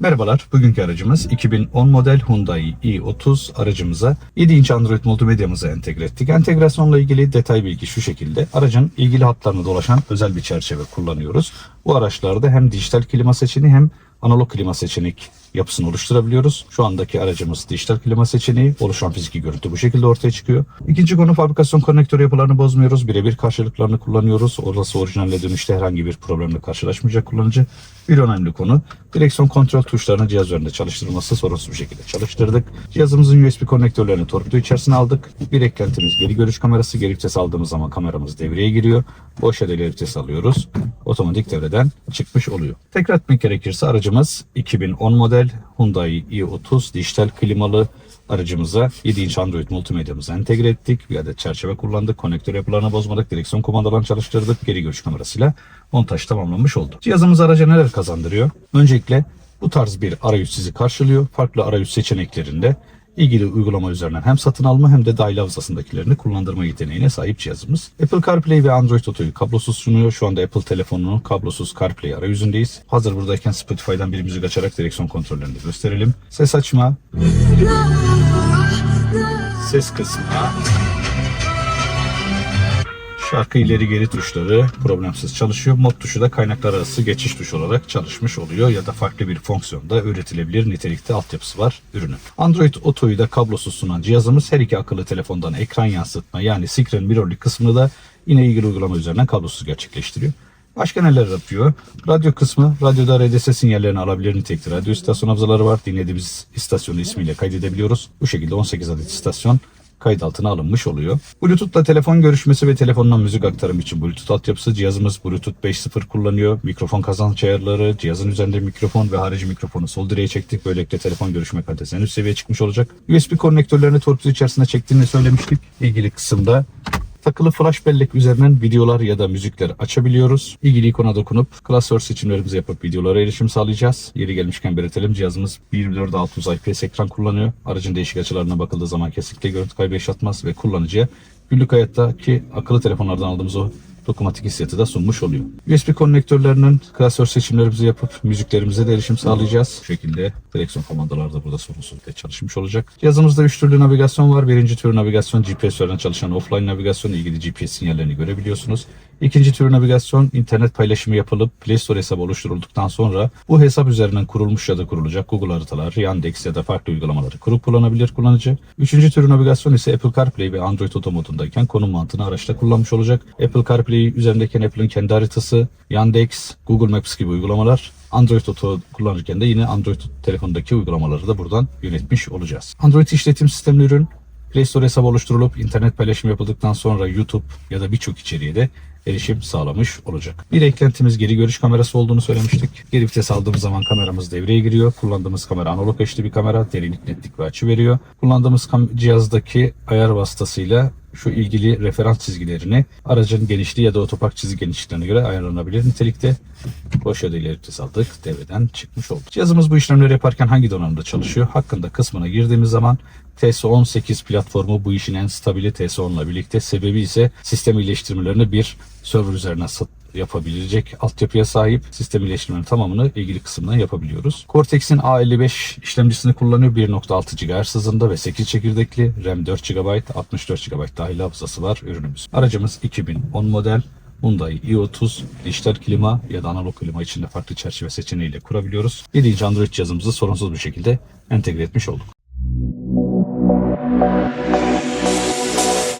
Merhabalar, bugünkü aracımız 2010 model Hyundai i30 aracımıza 7 inç Android multimedyamızı entegre ettik. Entegrasyonla ilgili detay bilgi şu şekilde. Aracın ilgili hatlarını dolaşan özel bir çerçeve kullanıyoruz. Bu araçlarda hem dijital klima seçeneği hem analog klima seçenek yapısını oluşturabiliyoruz. Şu andaki aracımız dijital klima seçeneği, oluşan fiziki görüntü bu şekilde ortaya çıkıyor. İkinci konu fabrikasyon konnektör yapılarını bozmuyoruz. Birebir karşılıklarını kullanıyoruz. Orası orijinalle dönüşte herhangi bir problemle karşılaşmayacak kullanıcı. Bir önemli konu direksiyon kontrol tuşlarının cihaz üzerinde çalıştırılması sorunsuz bir şekilde çalıştırdık. Cihazımızın USB konnektörlerini torpido içerisine aldık. Bir eklentimiz geri görüş kamerası. Geri vites aldığımız zaman kameramız devreye giriyor. Boş ileri vites alıyoruz. Otomatik devreden çıkmış oluyor. Tekrar etmek gerekirse aracımız 2010 model Hyundai i30 dijital klimalı aracımıza 7 inç Android multimedyamızı entegre ettik. Bir adet çerçeve kullandık. Konnektör yapılarını bozmadık. Direksiyon kumandalarını çalıştırdık. Geri görüş kamerasıyla montaj tamamlanmış oldu. Cihazımız araca neler kazandırıyor? Öncelikle bu tarz bir arayüz sizi karşılıyor. Farklı arayüz seçeneklerinde ilgili uygulama üzerinden hem satın alma hem de dahil havzasındakilerini kullandırma yeteneğine sahip cihazımız. Apple CarPlay ve Android Auto'yu kablosuz sunuyor. Şu anda Apple telefonunun kablosuz CarPlay arayüzündeyiz. Hazır buradayken Spotify'dan bir müzik açarak direksiyon kontrollerini de gösterelim. Ses açma, ses kısmı, şarkı ileri geri tuşları problemsiz çalışıyor. Mod tuşu da kaynaklar arası geçiş tuşu olarak çalışmış oluyor ya da farklı bir fonksiyonda üretilebilir nitelikte altyapısı var ürünün. Android Auto'yu da kablosuz sunan cihazımız her iki akıllı telefondan ekran yansıtma yani screen mirrorlink kısmını da yine ilgili uygulama üzerinden kablosuz gerçekleştiriyor. Başka neler yapıyor? Radyo kısmı, radyoda RDS sinyallerini alabilir nitelikte radyo istasyon hafızaları var. Dinlediğimiz istasyonu ismiyle kaydedebiliyoruz. Bu şekilde 18 adet istasyon kayıt altına alınmış oluyor. Bluetooth'la telefon görüşmesi ve telefondan müzik aktarımı için Bluetooth altyapısı cihazımız Bluetooth 5.0 kullanıyor. Mikrofon kazanç ayarları, cihazın üzerinde mikrofon ve harici mikrofonu sol direğe çektik. Böylelikle telefon görüşme kalitesi en üst seviyeye çıkmış olacak. USB konnektörlerini torpido içerisine çektiğini söylemiştik. İlgili kısımda takılı flash bellek üzerinden videolar ya da müzikler açabiliyoruz. İlgili ikona dokunup klasör seçimlerimizi yapıp videolara erişim sağlayacağız. Yeri gelmişken belirtelim cihazımız 1.4.600 IPS ekran kullanıyor. Aracın değişik açılarına bakıldığı zaman kesinlikle görüntü kaybı yaşatmaz ve kullanıcıya günlük hayattaki akıllı telefonlardan aldığımız o dokunmatik hissiyatı da sunmuş oluyor. USB konnektörlerinin klasör seçimlerimizi yapıp müziklerimize de erişim sağlayacağız. Bu şekilde direksiyon komandaları da burada sorunsuz çalışmış olacak. Cihazımızda 3 türlü navigasyon var. Birinci tür navigasyon GPS üzerinden çalışan offline navigasyon ilgili GPS sinyallerini görebiliyorsunuz. İkinci tür navigasyon internet paylaşımı yapılıp Play Store hesabı oluşturulduktan sonra bu hesap üzerinden kurulmuş ya da kurulacak Google haritalar, Yandex ya da farklı uygulamaları kurup kullanabilir kullanıcı. Üçüncü tür navigasyon ise Apple CarPlay ve Android Auto modundayken konum mantığını araçta kullanmış olacak. Apple CarPlay üzerindeyken Apple'ın kendi haritası, Yandex, Google Maps gibi uygulamalar Android Auto kullanırken de yine Android telefondaki uygulamaları da buradan yönetmiş olacağız. Android işletim sistemli ürün Play Store hesabı oluşturulup internet paylaşımı yapıldıktan sonra YouTube ya da birçok içeriğe de erişim sağlamış olacak. Bir eklentimiz geri görüş kamerası olduğunu söylemiştik. Geri vites aldığımız zaman kameramız devreye giriyor. Kullandığımız kamera analog HD bir kamera. Derinlik, netlik ve açı veriyor. Kullandığımız cihazdaki ayar vasıtasıyla şu ilgili referans çizgilerini aracın genişliği ya da otopark çizgi genişliklerine göre ayarlanabilir nitelikte. Boş ileri vites aldık. Devreden çıkmış oldu. Cihazımız bu işlemleri yaparken hangi donanımda çalışıyor? Hakkında kısmına girdiğimiz zaman TS18 platformu bu işin en stabili TS10 ile birlikte. Sebebi ise sistem iyileştirmelerini bir server üzerine yapabilecek altyapıya sahip sistem iyileştirmenin tamamını ilgili kısımdan yapabiliyoruz. Cortex'in A55 işlemcisini kullanıyor. 1.6 GHz hızında ve 8 çekirdekli RAM 4 GB, 64 GB dahil hafızası var ürünümüz. Aracımız 2010 model Hyundai i30 dijital klima ya da analog klima içinde farklı çerçeve seçeneğiyle kurabiliyoruz. 7 inç Android cihazımızı sorunsuz bir şekilde entegre etmiş olduk.